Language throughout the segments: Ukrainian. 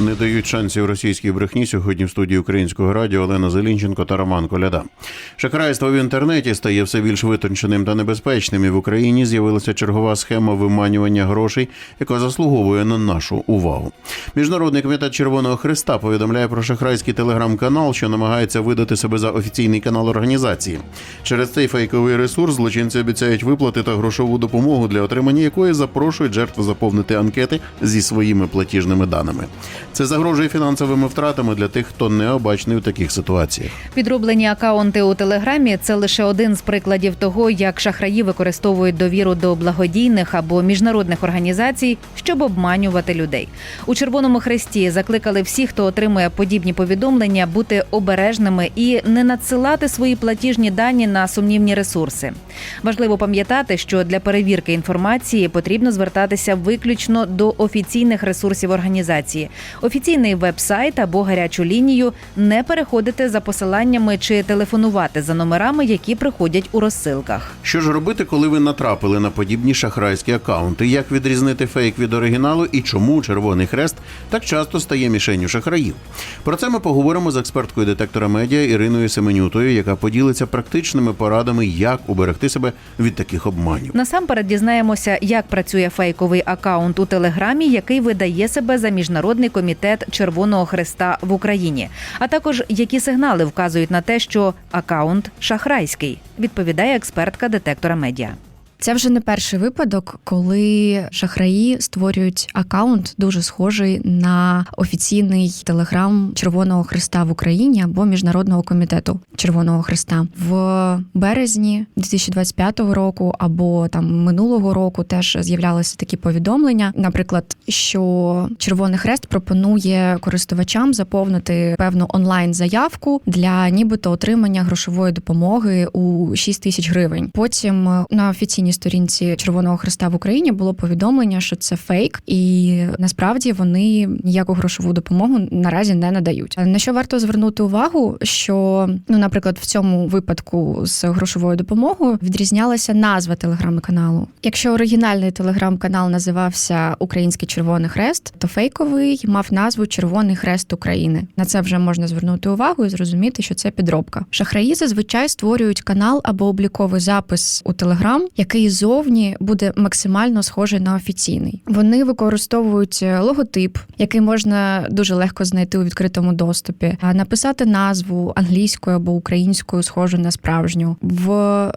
Не дають шансів російській брехні сьогодні в студії українського радіо Олена Зелінченко та Роман Коляда. Шахрайство в інтернеті стає все більш витонченим та небезпечним. І в Україні з'явилася чергова схема виманювання грошей, яка заслуговує на нашу увагу. Міжнародний комітет Червоного Христа повідомляє про шахрайський телеграм-канал, що намагається видати себе за офіційний канал організації. Через цей фейковий ресурс злочинці обіцяють виплати та грошову допомогу, для отримання якої запрошують жертву заповнити анкети зі своїми платіжними даними. Це загрожує фінансовими втратами для тих, хто необачний у таких ситуаціях. Підроблені акаунти у телеграмі це лише один з прикладів того, як шахраї використовують довіру до благодійних або міжнародних організацій, щоб обманювати людей. У Червоному Хресті закликали всіх, хто отримує подібні повідомлення, бути обережними і не надсилати свої платіжні дані на сумнівні ресурси. Важливо пам'ятати, що для перевірки інформації потрібно звертатися виключно до офіційних ресурсів організації, офіційний веб-сайт або гарячу лінію, не переходити за посиланнями чи телефонувати за номерами, які приходять у розсилках. Що ж робити, коли ви натрапили на подібні шахрайські акаунти? Як відрізнити фейк від оригіналу і чому Червоний Хрест так часто стає мішенню шахраїв? Про це ми поговоримо з експерткою детектора медіа Іриною Семенютою, яка поділиться практичними порадами, як уберегти себе від таких обманів. Насамперед дізнаємося, як працює фейковий акаунт у телеграмі, який видає себе за міжнародний комітет Червоного Хреста в Україні, а також які сигнали вказують на те, що акаунт шахрайський, відповідає експертка детектора медіа. Це вже не перший випадок, коли шахраї створюють акаунт дуже схожий на офіційний телеграм Червоного Христа в Україні або Міжнародного комітету Червоного Христа в березні 2025 року або там минулого року теж з'являлися такі повідомлення. Наприклад, що Червоний Хрест пропонує користувачам заповнити певну онлайн заявку для нібито отримання грошової допомоги у 6 тисяч гривень. Потім на офіційній сторінці Червоного Христа в Україні було повідомлення, що це фейк, і насправді вони ніяку грошову допомогу наразі не надають. На що варто звернути увагу, що ну, наприклад, в цьому випадку з грошовою допомогою відрізнялася назва телеграм-каналу. Якщо оригінальний телеграм-канал називався Український Червоний Хрест, то фейковий мав назву Червоний Хрест України. На це вже можна звернути увагу і зрозуміти, що це підробка. Шахраї зазвичай створюють канал або обліковий запис у Телеграм, який зовні буде максимально схожий на офіційний. Вони використовують е, логотип, який можна дуже легко знайти у відкритому доступі, написати назву англійською або українською, схожу на справжню. В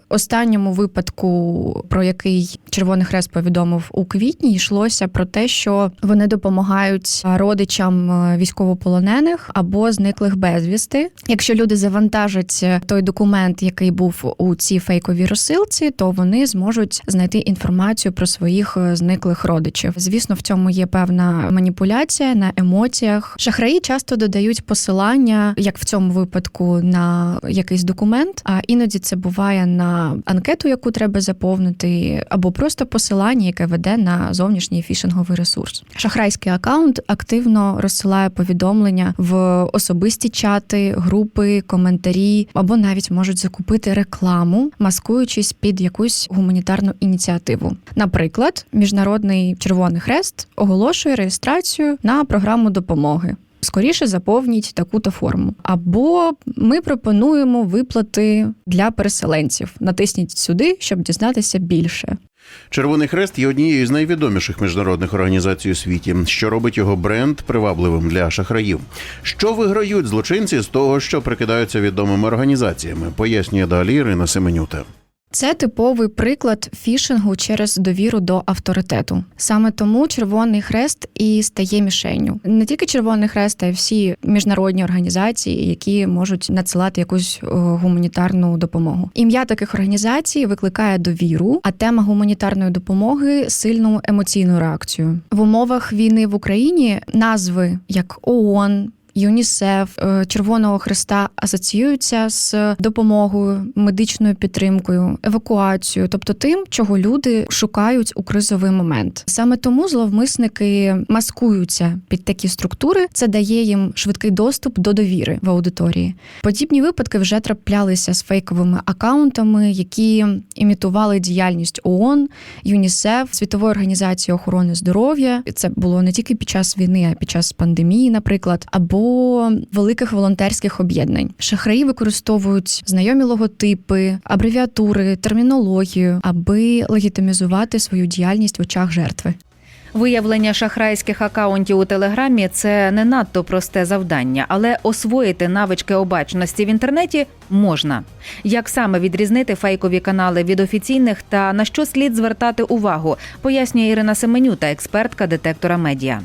останньому випадку, про який Червоний Хрест повідомив у квітні, йшлося про те, що вони допомагають родичам е, військовополонених або зниклих безвісти. Якщо люди завантажать е, той документ, який був у цій фейковій розсилці, то вони зможуть знайти інформацію про своїх е, зниклих родичів. Звісно, в цьому є певна маніпуляція на емоціях. Шахраї часто додають посилання, як в цьому випадку, на якийсь документ. А іноді це буває на анкету, яку треба заповнити, або просто посилання, яке веде на зовнішній фішинговий ресурс. Шахрайський акаунт активно розсилає повідомлення в особисті чати, групи, коментарі, або навіть можуть закупити рекламу, маскуючись під якусь гуманітарну ініціативу. Наприклад, міжнародний Червоний Хрест оголошує реєстрацію на програму допомоги. Скоріше заповніть таку-то форму. Або ми пропонуємо виплати для переселенців. Натисніть сюди, щоб дізнатися більше. Червоний хрест є однією з найвідоміших міжнародних організацій у світі, що робить його бренд привабливим для шахраїв. Що виграють злочинці з того, що прикидаються відомими організаціями, пояснює далі Ірина Семенюта. Це типовий приклад фішингу через довіру до авторитету. Саме тому Червоний Хрест і стає мішенню. Не тільки Червоний Хрест, а й всі міжнародні організації, які можуть надсилати якусь е, гуманітарну допомогу. Ім'я таких організацій викликає довіру, а тема гуманітарної допомоги сильну емоційну реакцію. В умовах війни в Україні назви як ООН, ЮНІСЕФ, е, Червоного Христа асоціюються з допомогою, медичною підтримкою, евакуацією, тобто тим, чого люди шукають у кризовий момент. Саме тому зловмисники маскуються під такі структури. Це дає їм швидкий доступ до довіри в аудиторії. Подібні випадки вже траплялися з фейковими акаунтами, які імітували діяльність ООН, ЮНІСЕФ, Світової організації охорони здоров'я. Це було не тільки під час війни, а під час пандемії, наприклад, або великих волонтерських об'єднань. Шахраї використовують знайомі логотипи, абревіатури, термінологію, аби легітимізувати свою діяльність в очах жертви. Виявлення шахрайських акаунтів у телеграмі це не надто просте завдання, але освоїти навички обачності в інтернеті можна. Як саме відрізнити фейкові канали від офіційних та на що слід звертати увагу, пояснює Ірина Семенюта, експертка детектора медіа.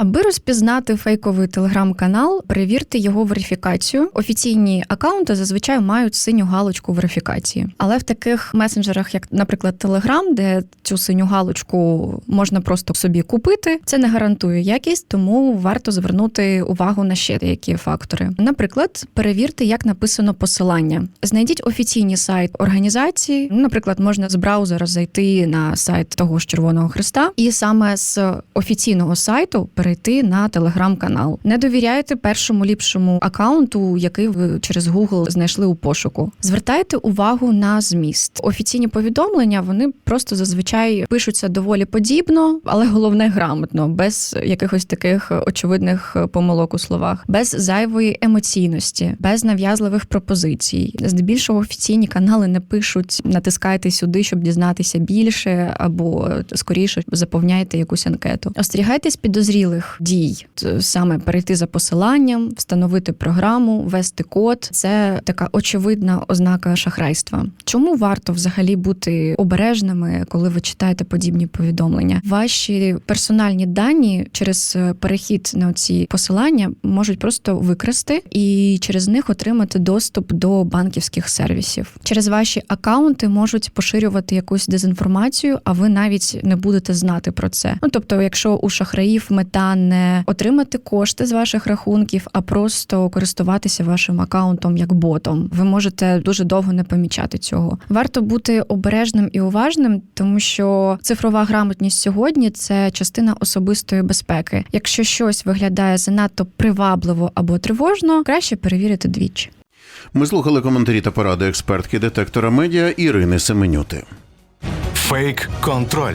Аби розпізнати фейковий телеграм-канал, перевірте його верифікацію. Офіційні акаунти зазвичай мають синю галочку верифікації. Але в таких месенджерах, як, наприклад, Телеграм, де цю синю галочку можна просто собі купити, це не гарантує якість, тому варто звернути увагу на ще деякі фактори. Наприклад, перевірте, як написано посилання. Знайдіть офіційний сайт організації. Ну, Наприклад, можна з браузера зайти на сайт того ж Червоного Христа, і саме з офіційного сайту перейти на телеграм-канал. Не довіряйте першому ліпшому акаунту, який ви через Google знайшли у пошуку. Звертайте увагу на зміст. Офіційні повідомлення вони просто зазвичай пишуться доволі подібно, але головне грамотно, без якихось таких очевидних помилок у словах, без зайвої емоційності, без нав'язливих пропозицій. Здебільшого офіційні канали не пишуть натискайте сюди, щоб дізнатися більше, або скоріше заповняйте якусь анкету. Остерігайтесь підозрілих дій, саме перейти за посиланням, встановити програму, ввести код. Це така очевидна ознака шахрайства. Чому варто взагалі бути обережними, коли ви читаєте подібні повідомлення? Ваші персональні дані через е, перехід на ці посилання можуть просто викрасти і через них отримати доступ до банківських сервісів. Через ваші акаунти можуть поширювати якусь дезінформацію, а ви навіть не будете знати про це. Ну тобто, якщо у шахраїв мета не отримати кошти з ваших рахунків, а просто користуватися вашим акаунтом як ботом, ви можете дуже довго не помічати цього. Варто бути обережним і уважним, тому що цифрова грамотність сьогодні це частина особистої безпеки. Якщо щось виглядає занадто привабливо або тривожно, краще перевірити двічі. Ми слухали коментарі та поради експертки детектора медіа Ірини Семенюти. Фейк контроль.